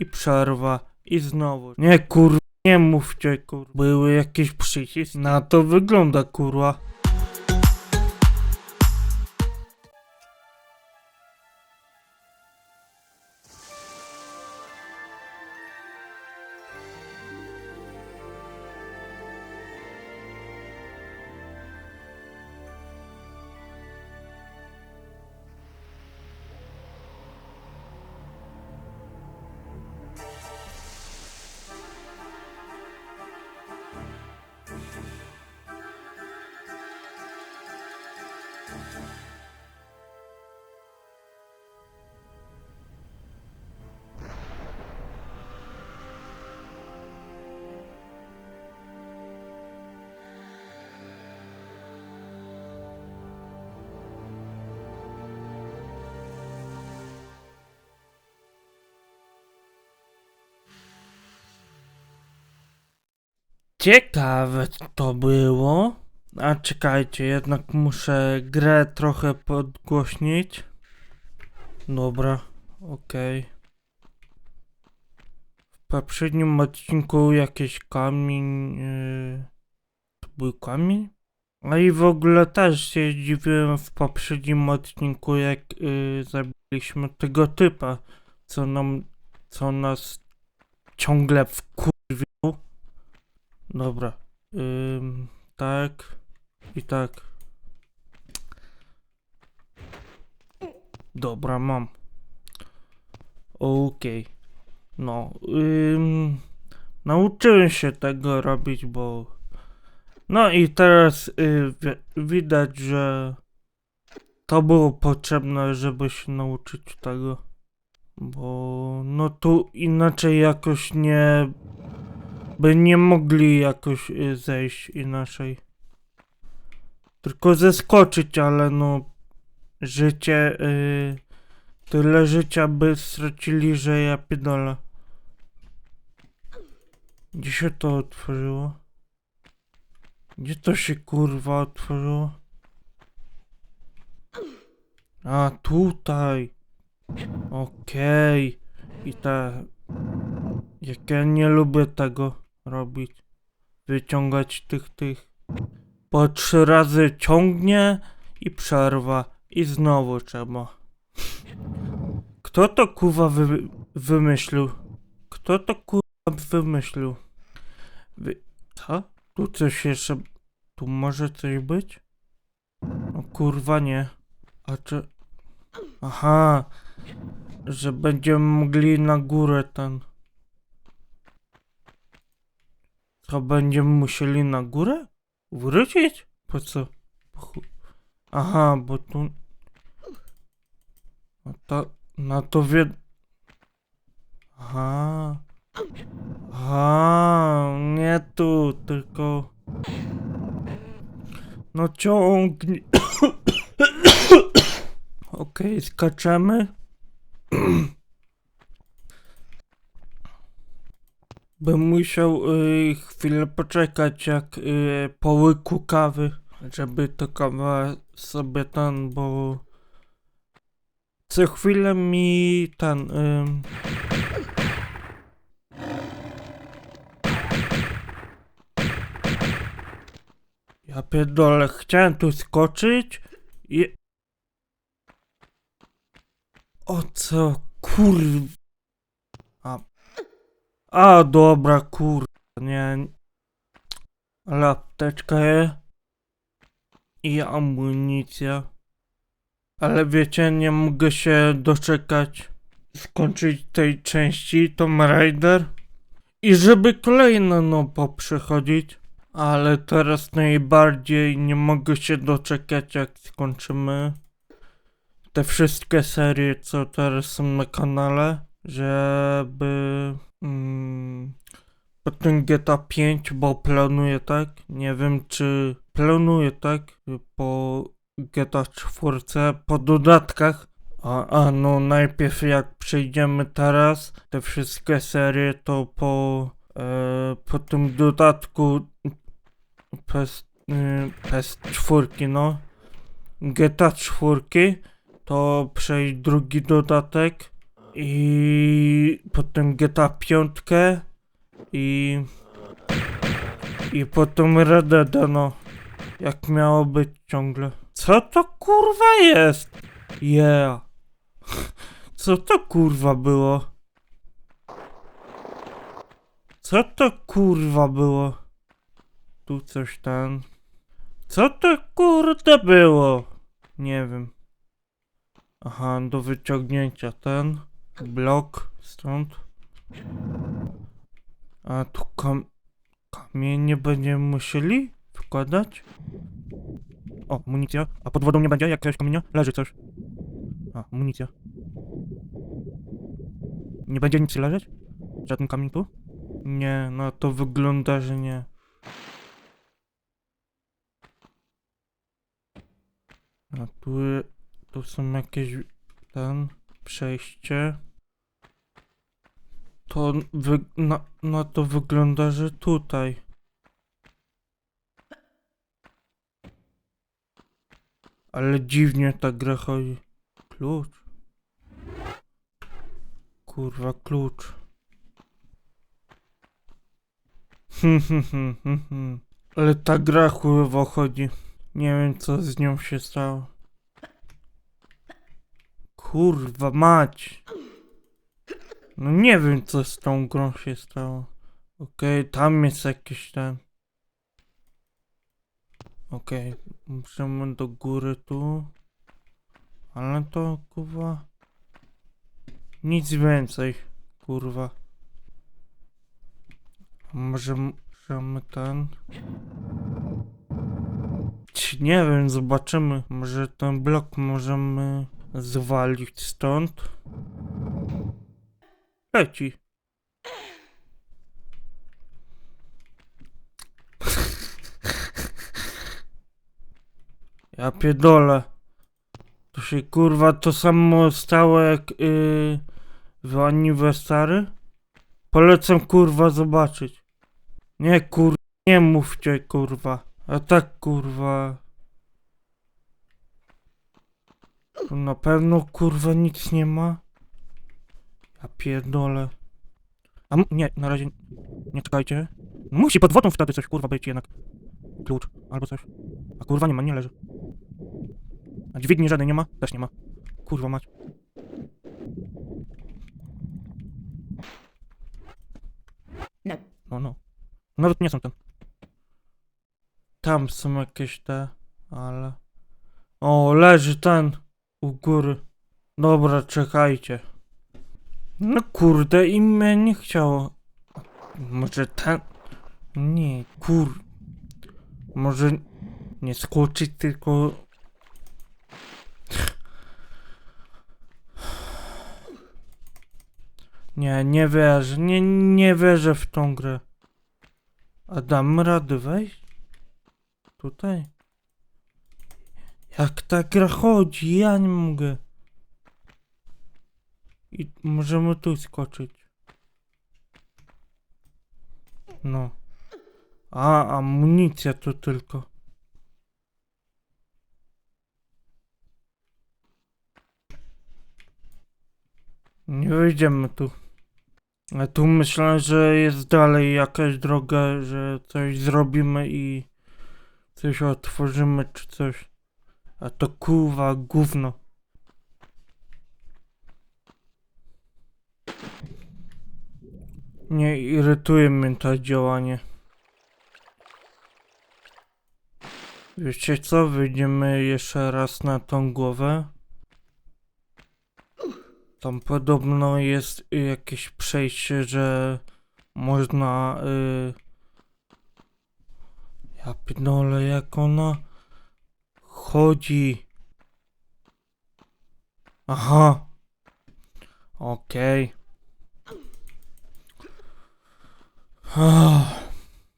i przerwa i znowu. Nie kur... nie mówcie kur... Były jakieś przycisk. Na to wygląda kurwa. Ciekawe to było. A czekajcie, jednak muszę grę trochę podgłośnić. Dobra, okej. W poprzednim odcinku jakiś kamień. Yy... To był kamień? A i w ogóle też się zdziwiłem w poprzednim odcinku, jak yy, zabiliśmy tego typa, co nam, co nas ciągle wkurwił. Dobra. Ym, tak. I tak. Dobra, mam. Okej. No. Ym, nauczyłem się tego robić, bo. No i teraz y, wi- widać, że to było potrzebne, żeby się nauczyć tego. Bo no tu inaczej jakoś nie by nie mogli jakoś y, zejść inaczej. Tylko zeskoczyć, ale no życie, y, tyle życia by stracili, że ja pierdolę. Gdzie się to otworzyło? Gdzie to się kurwa otworzyło? A tutaj. Okej. I ta jak ja nie lubię tego robić. Wyciągać tych, tych. Po trzy razy ciągnie i przerwa. I znowu trzeba. Kto to kuwa wy, wymyślił? Kto to kuwa wymyślił? Wy... Co? Tu coś jeszcze... Tu może coś być? No kurwa nie. A czy... Aha. Że będziemy mogli na górę ten... To będziemy musieli na górę? Wrócić? Po co? Aha, bo tu... No to... No to wie... Aha... Aha, nie tu, tylko... No ciągnij... Okej, skaczemy. Bym musiał y, chwilę poczekać jak y, po łyku kawy, żeby to kawa sobie ten, bo co chwilę mi ten y, ja pierdolę, chciałem tu skoczyć i o co kur... A dobra, kur... Nie... Ale apteczka jest. I amunicja. Ale wiecie, nie mogę się doczekać skończyć tej części Tomb Raider. I żeby kolejne no poprzechodzić. Ale teraz najbardziej nie mogę się doczekać jak skończymy te wszystkie serie, co teraz są na kanale, żeby mm, potem GTA 5, bo planuję tak, nie wiem czy planuję tak, po GTA 4, po dodatkach, a, a no najpierw jak przejdziemy teraz te wszystkie serie, to po, e, po tym dodatku PS, y, PS4, no, GTA 4, to przejść drugi dodatek i potem GTA 5 i... I potem Red Dead, no. Jak miało być ciągle. Co to kurwa jest? Yeah. Co to kurwa było? Co to kurwa było? Tu coś tam. Co to kurde było? Nie wiem. Aha, do wyciągnięcia ten blok stąd. A tu kam kamienie będziemy musieli wkładać? O, amunicja. A pod wodą nie będzie jakiegoś kamienia? Leży coś. A, amunicja. Nie będzie nic leżeć? Żaden kamień tu? Nie, no to wygląda, że nie. A tu, tu są jakieś ten przejście. To wy, na, na to wygląda, że tutaj. Ale dziwnie ta gra chodzi. Klucz. Kurwa, klucz. Hmm, hmm, hmm. Ale ta gra chujowo chodzi. Nie wiem co z nią się stało. Kurwa mać. No nie wiem co z tą grą się stało. Okej, tam jest jakiś ten. Okej, musimy do góry tu. Ale to kurwa. Nic więcej, kurwa. Może możemy ten. Nie wiem, zobaczymy. Może ten blok możemy zwalić stąd. Leci. Ja pierdolę. To się kurwa to samo stało jak yy, w aniversary? Polecam kurwa zobaczyć. Nie kur... nie mówcie kurwa. A tak kurwa. Tu na pewno kurwa nic nie ma. Ja pierdolę. A nie, na razie nie czekajcie. No musi pod wodą wtedy coś kurwa być jednak. Klucz albo coś. A kurwa nie ma, nie leży. A dźwigni żadnej nie ma? Też nie ma. Kurwa mać. No. No, no. Nawet nie są ten. Tam są jakieś te, ale... O, leży ten u góry. Dobra, czekajcie. No kurde, i mnie nie chciało. Może ten... Nie, kur... Może nie skoczyć, tylko... Nie, nie wierzę, nie, nie wierzę w tą grę. A dam radę wejść? Tutaj? Jak ta gra chodzi? Ja nie mogę. I możemy tu skoczyć. No. A, amunicja to tylko. Nie wyjdziemy tu. A tu myślę, że jest dalej jakaś droga, że coś zrobimy i coś otworzymy czy coś. A to kuwa gówno. Nie irytuje mnie to działanie. Wiecie co? Wyjdziemy jeszcze raz na tą głowę. Tam podobno jest jakieś przejście, że można. Y... Ja pierdolę, jak ona chodzi. Aha. Okej. Ah,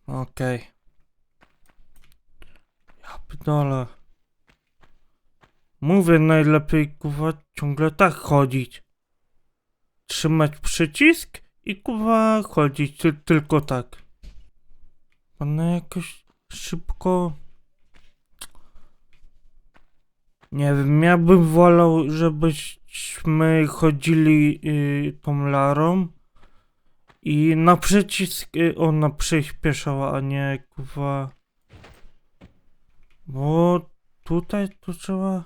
Okej. Ja pierdolę. Mówię najlepiej kuwa ciągle tak chodzić. Trzymać przycisk i kuwa chodzić ty tylko tak. Ona jakoś szybko. Nie wiem, ja bym wolał, żebyśmy chodzili y, tą larą, I na przycisk y, ona przyspieszała, a nie kurwa. Bo tutaj to trzeba.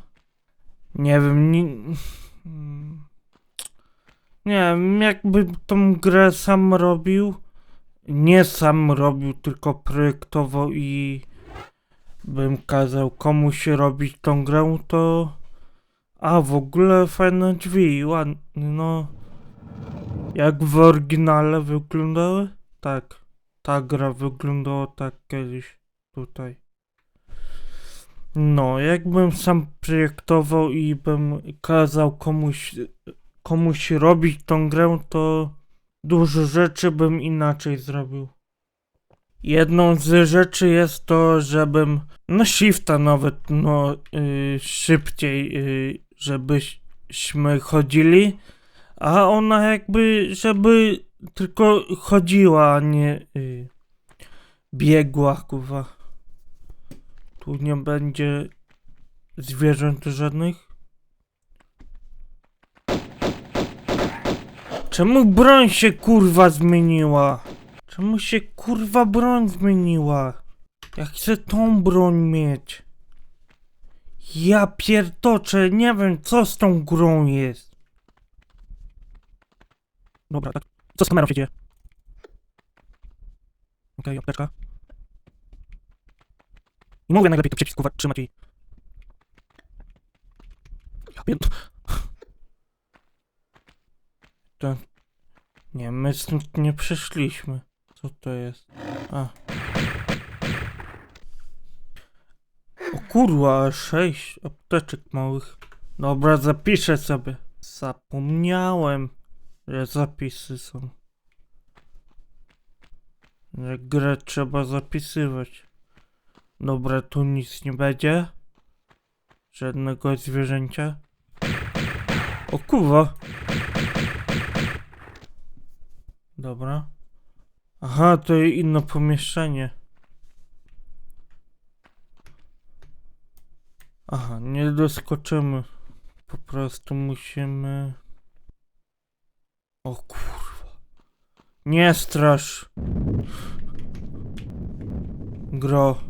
Nie wiem, nie. Nie wiem, jakby tą grę sam robił. Nie sam robił, tylko projektował i bym kazał komuś robić tą grę, to. A w ogóle fajne drzwi, ładne, no. Jak w oryginale wyglądały? Tak. Ta gra wyglądała tak kiedyś tutaj. No, jakbym sam projektował i bym kazał komuś, komuś robić tą grę, to dużo rzeczy bym inaczej zrobił. Jedną z rzeczy jest to, żebym na shifta nawet, no, y, szybciej, y, żebyśmy chodzili, a ona jakby, żeby tylko chodziła, a nie y, biegła, kurwa. Tu nie będzie zwierząt żadnych. Czemu broń się kurwa zmieniła? Czemu się kurwa broń zmieniła? Ja chcę tą broń mieć. Ja pierdoczę, nie wiem co z tą grą jest. Dobra, tak. Co z kamerą się dzieje? Okej, apteczka. I mówię najlepiej tu przycisk kurwa trzymać i... Ja pierd... To... Nie, my stąd nie przyszliśmy. Co to jest? A. O kurwa, sześć apteczek małych. Dobra, zapiszę sobie. Zapomniałem, zapisy są. Że grę trzeba zapisywać. Dobra, tu nic nie będzie. Żadnego zwierzęcia. O kurwa. Dobra. Aha, to inne pomieszczenie. Aha, nie doskoczymy. Po prostu musimy... O kurwa. Nie strasz. Gro.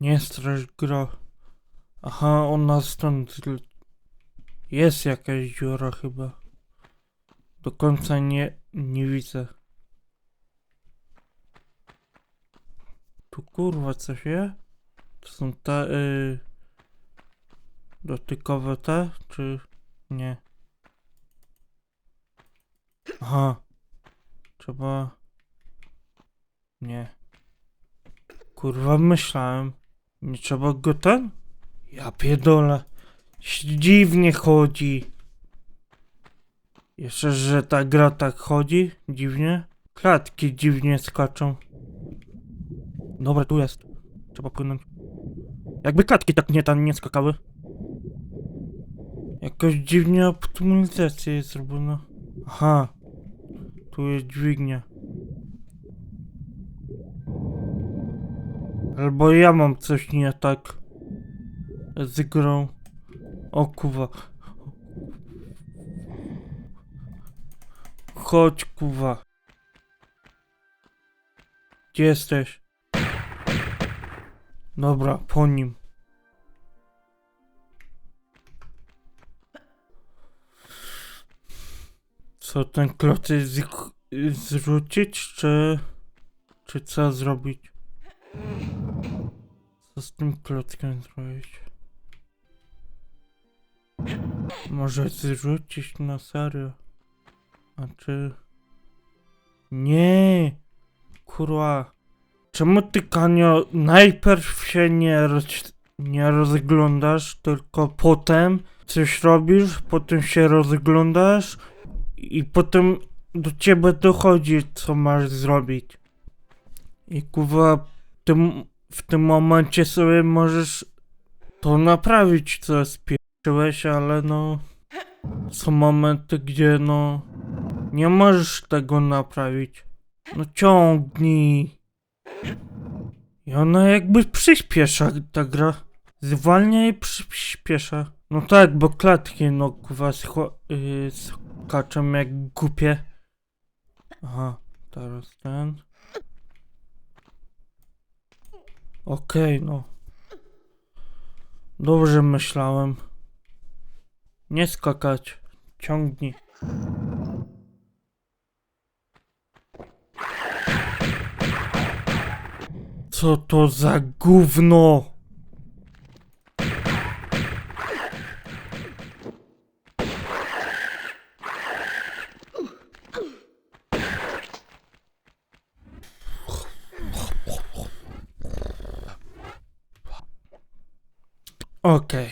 Nie strasz gro. Aha, ona stąd... Jest jakaś dziura chyba. Do końca nie, nie widzę. Tu kurwa coś jest? To są te y, dotykowe te, czy nie? Aha. Trzeba... Nie. Kurwa myślałem. Nie trzeba go ten? Ja pierdolę. Dziwnie chodzi. Jeszcze, że ta gra tak chodzi? Dziwnie? Klatki dziwnie skaczą. Dobra, tu jest. Trzeba płynąć. Jakby klatki tak nie tam nie skakały. Jakoś dziwnie optymalizacja jest zrobiona. Aha. Tu jest dźwignia. Albo ja mam coś nie tak z grą. O kuwa. Chodź kuwa. Gdzie jesteś? Dobra, po nim. Co ten klocy z, zrzucić, czy... Czy co zrobić? Co z tym klockiem zrobić? Może zrzucić na serio? A czy... Nie! Kurwa. Czemu ty, Kanio, najpierw się nie, roz, nie rozglądasz, tylko potem coś robisz, potem się rozglądasz i potem do ciebie dochodzi, co masz zrobić. I kurwa, tym, w tym momencie sobie możesz to naprawić, co spieprzyłeś, ale no... Są momenty, gdzie no... Nie możesz tego naprawić. No ciągnij. I ona jakby przyspiesza ta gra. Zwalnia i przyspiesza. No tak, bo klatki, no kurwa, scho- yy, skaczą jak głupie. Aha, teraz ten. Okej, no. Dobrze myślałem. Nie skakać. Ciągnij. Co to za gówno? Okej.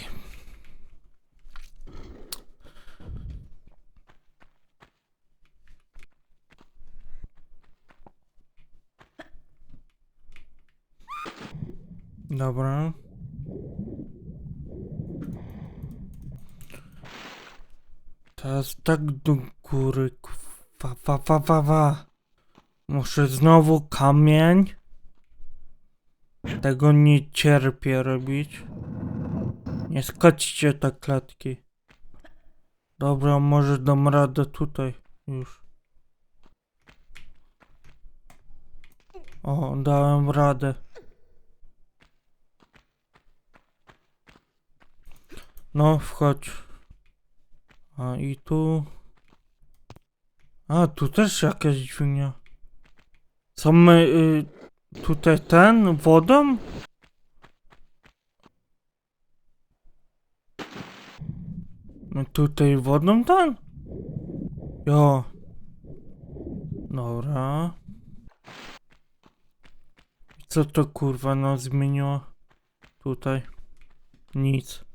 Dobra. Teraz tak do góry. Wa, wa, wa, wa, wa. Muszę znowu kamień. Tego nie cierpię robić. Nie skaczcie te klatki. Dobra, może dam radę tutaj już. O, dałem radę. No, wchodź. A i tu. A, tu też jakaś dźwignia. Co my y, tutaj ten wodą? My tutaj wodą ten? Jo. Dobra. Co to kurwa nas zmieniło? Tutaj. Nic.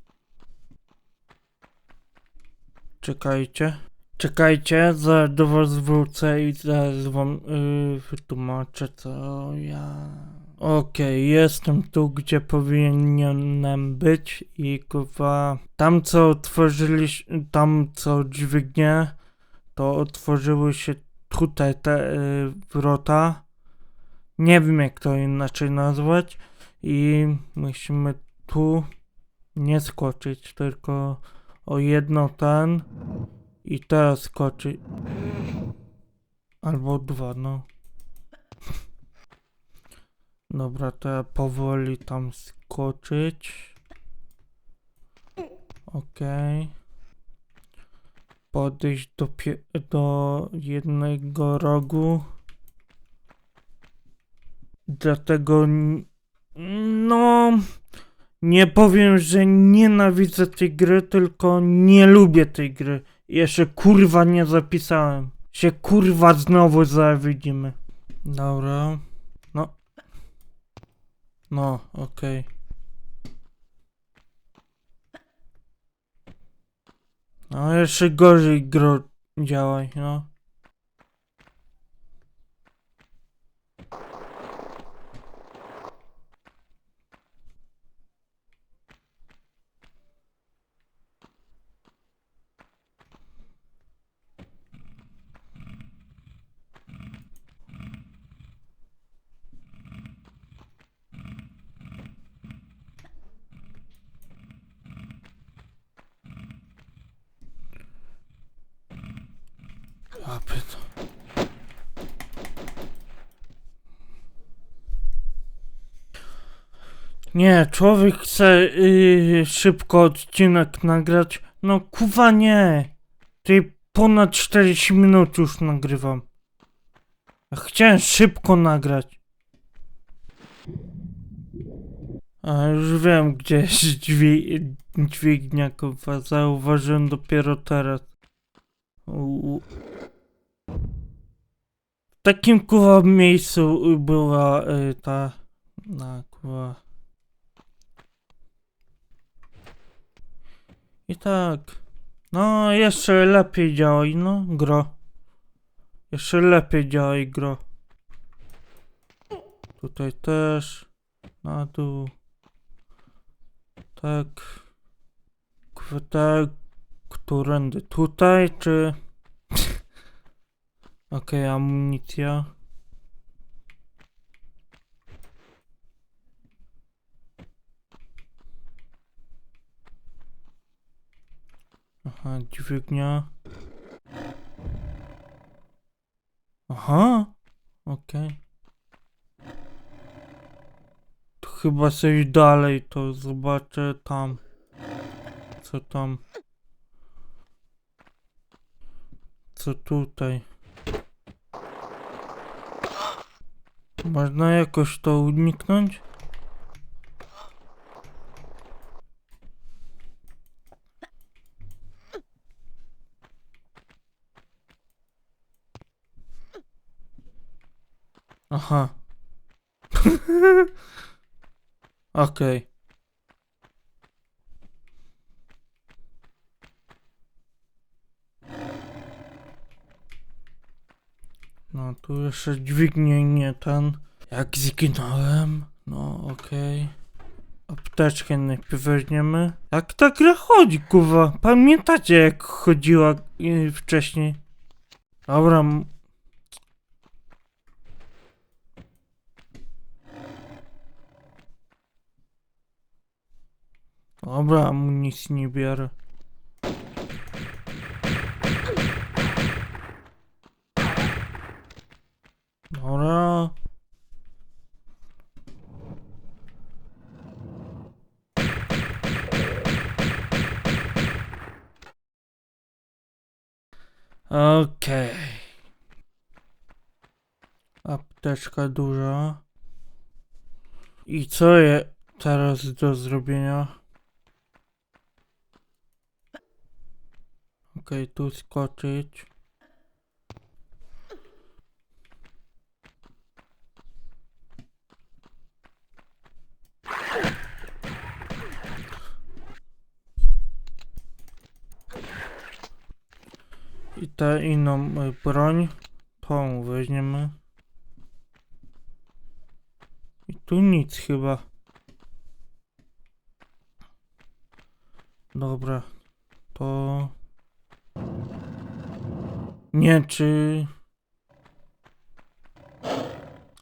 Czekajcie. Czekajcie, zaraz do was wrócę i zaraz wam yy, wytłumaczę co ja... Okej, jestem tu, gdzie powinienem być i kurwa... Tam co otworzyliśmy, tam co dźwignie, to otworzyły się tutaj te yy, wrota. Nie wiem jak to inaczej nazwać i musimy tu nie skoczyć, tylko o jedno ten i teraz skoczy. Albo dwa, no. Dobra, ja powoli tam skoczyć. Okej. Podejść do, do jednego rogu. Dlatego, no, nie powiem, że nienawidzę tej gry, tylko nie lubię tej gry. Jeszcze kurwa nie zapisałem. Się kurwa znowu zawidzimy. Dobra. No. No, okej. No jeszcze gorzej gro działaj, no. Ja pytam. Nie, człowiek chce yy, szybko odcinek nagrać. No kuwa nie. Ty ponad 40 minut już nagrywam. Chciałem szybko nagrać. A już wiem, gdzie jest dźwi dźwignia, kurwa. Zauważyłem dopiero teraz. U w takim kurwa miejscu była y, ta. Na kurwa. I tak. No, jeszcze lepiej działaj, no, gro. Jeszcze lepiej działaj, gro. Tutaj też. Na dół. Tak. Tak. Którędy? Tutaj, czy... Okej, amunicja. Aha, dźwignia. Aha, okej. To chyba coś dalej, to zobaczę tam. Co tam? Co tutaj? Można jakoś to uniknąć? Aha. Okej. No tu jeszcze dźwignie nie ten. Jak zginąłem? No okej. Apteczkę najpierw weźmiemy. Jak ta gra chodzi, kurwa? Pamiętacie jak chodziła y, wcześniej? Dobra. Dobra, amunicji nie biorę. Dobra. Okej. Apteczka duża. I co je teraz do zrobienia? Okej, tu skoczyć. I tę inną y, broń, tą weźmiemy. I tu nic chyba. Dobra, to... Nie, czy...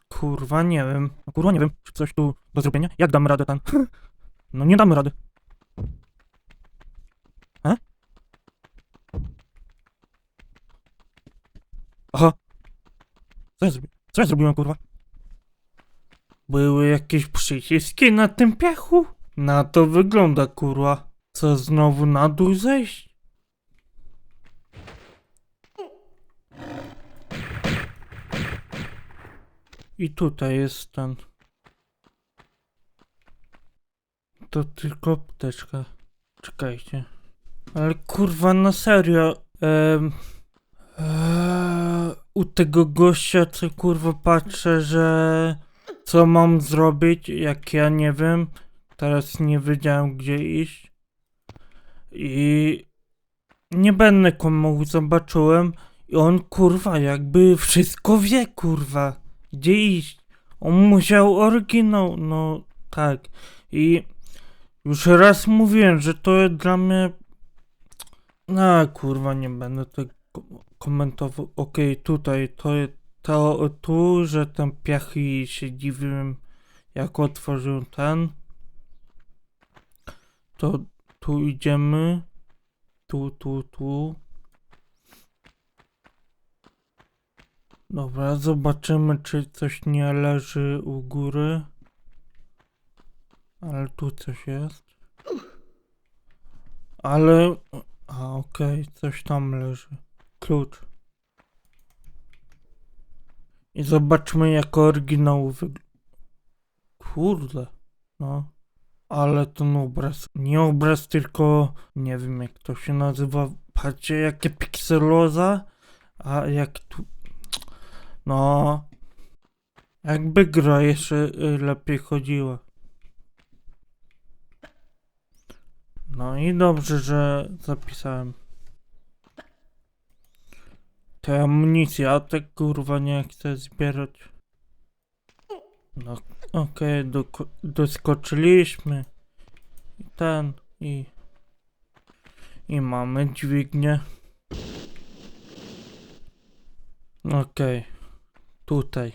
Kurwa, nie wiem. No, Kurwa, nie wiem, czy coś tu do zrobienia? Jak damy radę ten? No nie damy rady. E? Aha. Co ja zrobiłem? Co ja zrobiłem, kurwa? Były jakieś przyciski na tym piachu? Na to wygląda, kurwa. Co, znowu na dół zejść? I tutaj jest ten. To tylko apteczka. Czekajcie. Ale kurwa, na serio. Eee, u tego gościa, co kurwa patrzę, że co mam zrobić, jak ja nie wiem. Teraz nie wiedziałem, gdzie iść. I nie będę komu zobaczyłem. I on kurwa, jakby wszystko wie, kurwa. Gdzie iść? On musiał oryginał, no tak. I już raz mówiłem, że to jest dla mnie. No kurwa, nie będę tego komentował. Okej, tutaj to jest to tu, że ten piach i się dziwiłem, jak otworzył ten. To tu idziemy. Tu, tu, tu. Dobra, zobaczymy, czy coś nie leży u góry. Ale tu coś jest. Ale. A, okej, coś tam leży. Klucz. I zobaczmy, jak oryginał wygląda. Kurde. No. Ale ten obraz. Nie obraz, tylko. Nie wiem, jak to się nazywa. Patrzcie, jakie pikseloza. A jak tu. No. Jakby gra jeszcze y, lepiej chodziła. No i dobrze, że zapisałem. Te amunicje, a te kurwa nie chcę zbierać. No okej, doko- doskoczyliśmy. I ten, i... I mamy dźwignię. Okej. Tutaj.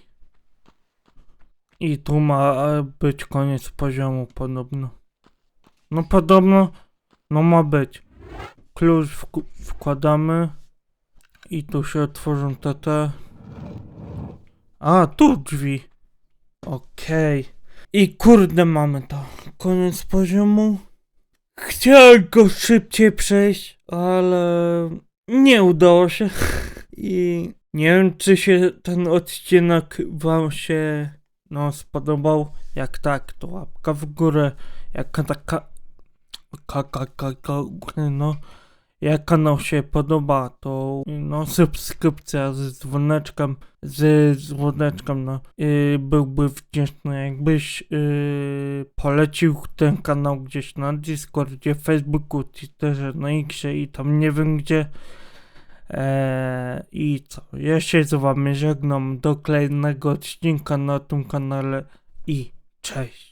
I tu ma e, być koniec poziomu podobno. No podobno, no ma być. klucz wku- wkładamy i tu się otworzą te te. A, tu drzwi. Okej. I kurde mamy to. Koniec poziomu. Chciałem go szybciej przejść, ale nie udało się. I nie wiem, czy się ten odcinek wam się no spodobał. Jak tak, to łapka w górę. Jak taka ka, ka, ka, ka, no jak kanał się podoba, to no subskrypcja z dzwoneczkiem, z dzwoneczkiem, no byłby wdzięczny, jakbyś yy, polecił ten kanał gdzieś na Discordzie, Facebooku, Twitterze, na Xie i tam nie wiem gdzie. Eee, I co? Ja się z wami żegnam do kolejnego odcinka na tym kanale i cześć.